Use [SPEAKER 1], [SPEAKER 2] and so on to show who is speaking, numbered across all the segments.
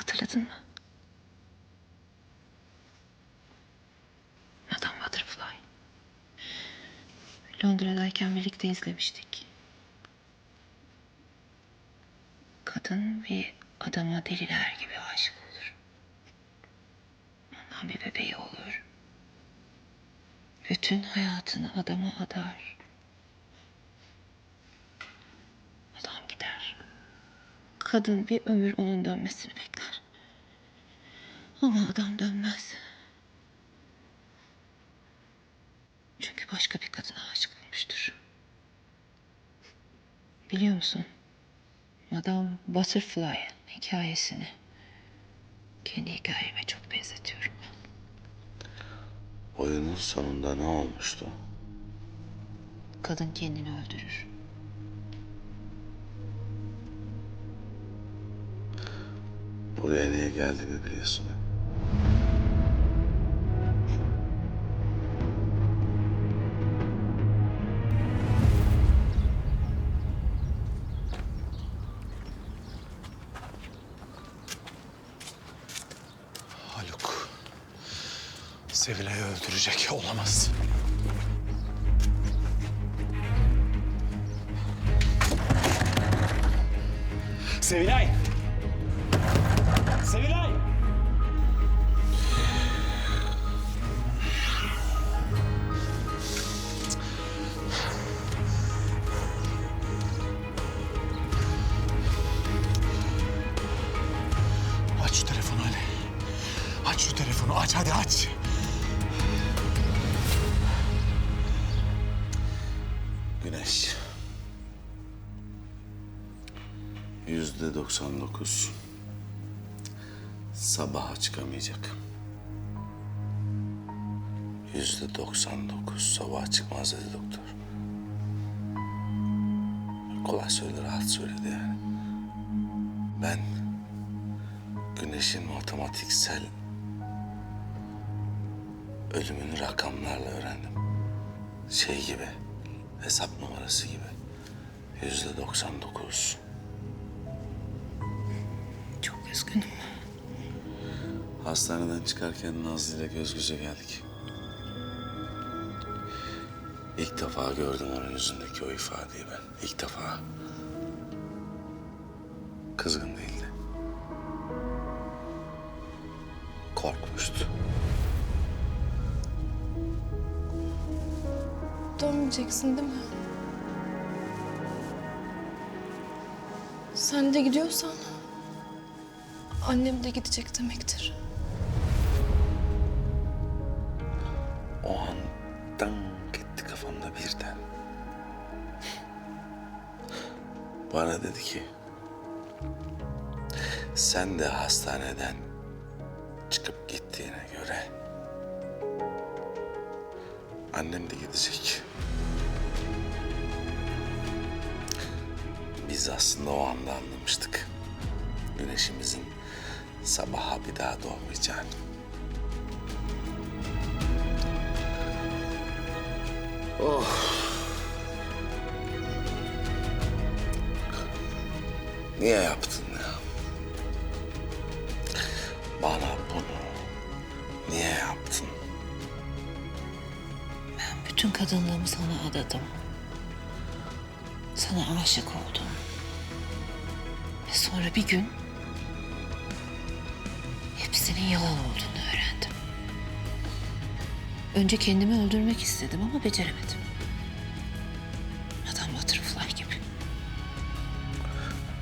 [SPEAKER 1] Hatırladın mı? Madame Butterfly. Londra'dayken birlikte izlemiştik. Kadın bir adama deliler gibi aşık olur. Ondan bir bebeği olur. Bütün hayatını adama adar. Adam gider. Kadın bir ömür onun dönmesini bekler. Ama adam dönmez. Çünkü başka bir kadına aşık olmuştur. Biliyor musun? Madame Butterfly'ın hikayesini kendi hikayeme çok benzetiyorum.
[SPEAKER 2] Oyunun sonunda ne olmuştu?
[SPEAKER 1] Kadın kendini öldürür.
[SPEAKER 2] Buraya niye geldiğimi biliyorsun.
[SPEAKER 3] Haluk. Sevilay'ı öldürecek olamaz. Sevilay! Sevilay! Aç şu telefonu Ali. Aç şu telefonu aç hadi aç.
[SPEAKER 2] Güneş. Yüzde doksan dokuz. Sabaha çıkamayacak. Yüzde doksan dokuz sabaha çıkmaz dedi doktor. Kolay söyledi, rahat söyledi yani. Ben güneşin matematiksel ölümünü rakamlarla öğrendim. Şey gibi, hesap numarası gibi. Yüzde doksan dokuz.
[SPEAKER 1] Çok üzgünüm.
[SPEAKER 2] Hastaneden çıkarken Nazlı ile göz göze geldik. İlk defa gördüm onun yüzündeki o ifadeyi ben. İlk defa. Kızgın değildi. Korkmuştu.
[SPEAKER 4] Dönmeyeceksin değil mi? Sen de gidiyorsan annem de gidecek demektir.
[SPEAKER 2] O an dan gitti kafamda birden. Bana dedi ki... Sen de hastaneden çıkıp gittiğine göre... Annem de gidecek. Biz aslında o anda anlamıştık. Güneşimizin sabaha bir daha doğmayacağını. Niye yaptın ya? Bana bunu niye yaptın?
[SPEAKER 1] Ben bütün kadınlığımı sana adadım. Sana aşık oldum. Ve sonra bir gün hepsinin yalan öğrendim. Önce kendimi öldürmek istedim ama beceremedim. Adam Butterfly gibi.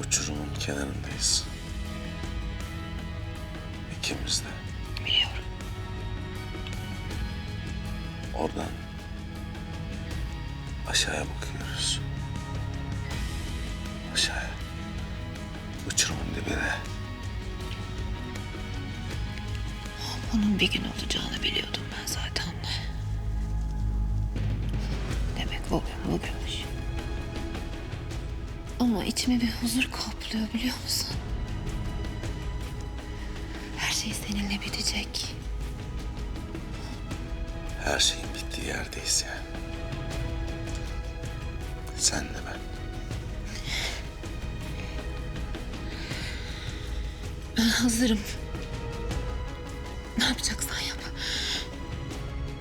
[SPEAKER 2] Uçurumun kenarındayız. İkimiz de.
[SPEAKER 1] Biliyorum.
[SPEAKER 2] Oradan aşağıya bakıyoruz. Aşağıya. Uçurumun dibine.
[SPEAKER 1] Bunun bir gün olacağını biliyordum ben zaten. Demek o gün bugünmüş. Ama içime bir huzur kaplıyor biliyor musun? Her şey seninle bitecek.
[SPEAKER 2] Her şeyin bittiği yerdeyiz yani. Sen de ben.
[SPEAKER 1] Hazırım. Ne yapacaksan yap.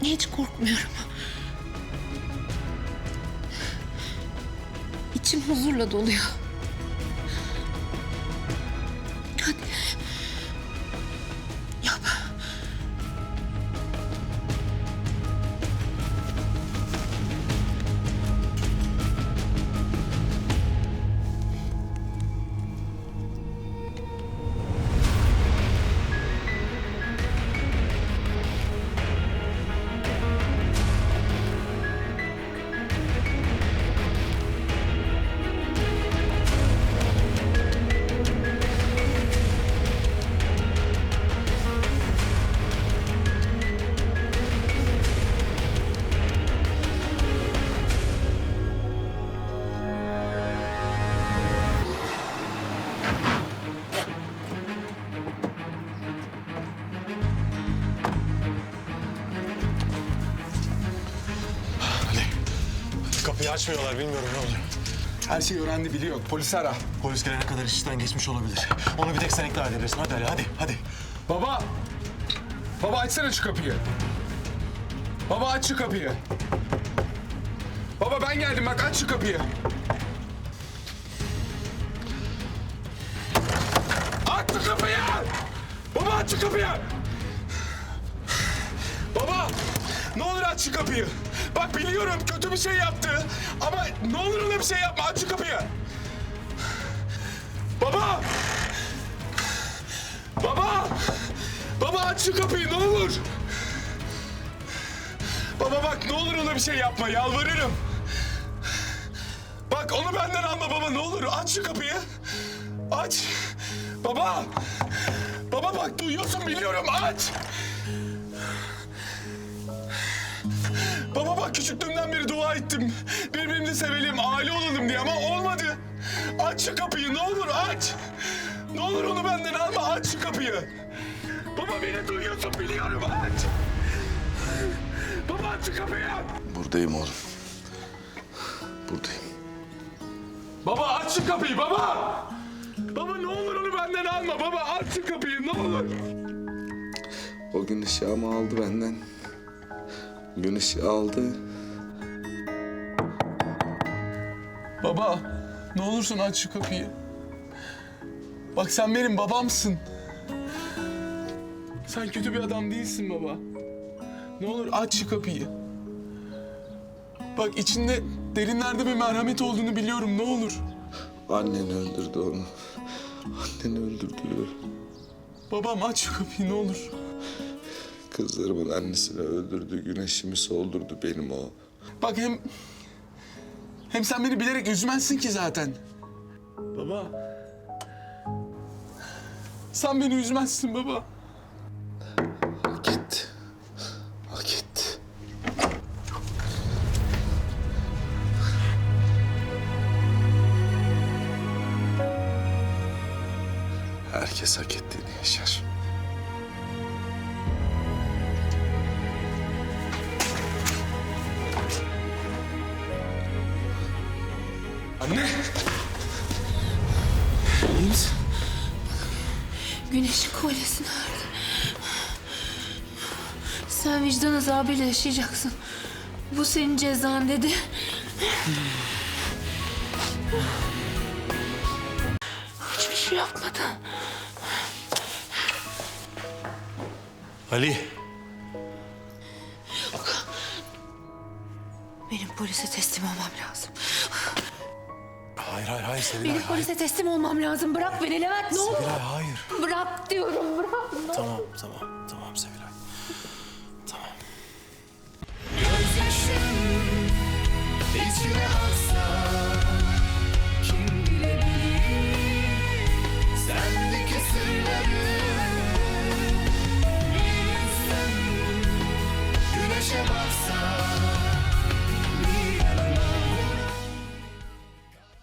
[SPEAKER 1] Hiç korkmuyorum. İçim huzurla doluyor.
[SPEAKER 3] Açmıyorlar bilmiyorum ne oluyor.
[SPEAKER 5] Her şeyi öğrendi biliyor. Polisi ara.
[SPEAKER 3] Polis gelene kadar iş işten geçmiş olabilir. Onu bir tek sen ikna edebilirsin. Hadi Ali hadi hadi.
[SPEAKER 5] Baba! Baba açsana şu kapıyı. Baba aç şu kapıyı. Baba ben geldim bak aç şu kapıyı. Aç şu kapıyı! Baba aç şu kapıyı! Baba! Ne olur aç şu kapıyı. Bak biliyorum kötü bir şey yaptı. Ama ne olur ona bir şey yapma. Aç şu kapıyı. Baba! Baba! Baba aç şu kapıyı ne olur. Baba bak ne olur ona bir şey yapma yalvarırım. Bak onu benden alma baba ne olur aç şu kapıyı. Aç. Baba. Baba bak duyuyorsun biliyorum aç. Baba bak küçüklüğümden beri dua ettim. Birbirimizi sevelim, aile olalım diye ama olmadı. Aç şu kapıyı ne olur aç. Ne olur onu benden alma aç şu kapıyı. Baba beni duyuyorsun biliyorum aç. Baba aç şu kapıyı.
[SPEAKER 2] Buradayım oğlum. Buradayım.
[SPEAKER 5] Baba aç şu kapıyı baba. Baba ne olur onu benden alma baba aç şu kapıyı ne olur.
[SPEAKER 2] O gün ışığımı aldı benden. Gün ışığı aldı.
[SPEAKER 5] Baba ne olursun aç şu kapıyı. Bak sen benim babamsın. Sen kötü bir adam değilsin baba. Ne olur aç şu kapıyı. Bak içinde derinlerde bir merhamet olduğunu biliyorum ne olur.
[SPEAKER 2] Annen öldürdü onu. Annen öldürdü.
[SPEAKER 5] Babam aç şu kapıyı ne olur.
[SPEAKER 2] Kızlarımın annesini öldürdü. Güneşimi soldurdu benim o.
[SPEAKER 5] Bak hem... Hem sen beni bilerek üzmezsin ki zaten. Baba. Sen beni üzmezsin baba.
[SPEAKER 2] Hak etti. Hak etti. Herkes hak ettiğini yaşar.
[SPEAKER 1] Güneşin kolyesi nerede? Sen vicdan azabıyla yaşayacaksın. Bu senin cezan dedi. Hiçbir şey yapmadı.
[SPEAKER 3] Ali.
[SPEAKER 1] Benim polise teslim olmam lazım.
[SPEAKER 3] Hayır hayır hayır Sevilay.
[SPEAKER 1] Benim polise teslim olmam lazım. Bırak beni Levent ne olur.
[SPEAKER 3] Sevilay hayır.
[SPEAKER 1] Bırak diyorum bırak. Ne olur.
[SPEAKER 3] Tamam tamam tamam Sevilay. Tamam.
[SPEAKER 6] İçine aksa kim bilebilir Sendeki sırları Bir insan güneşe baksa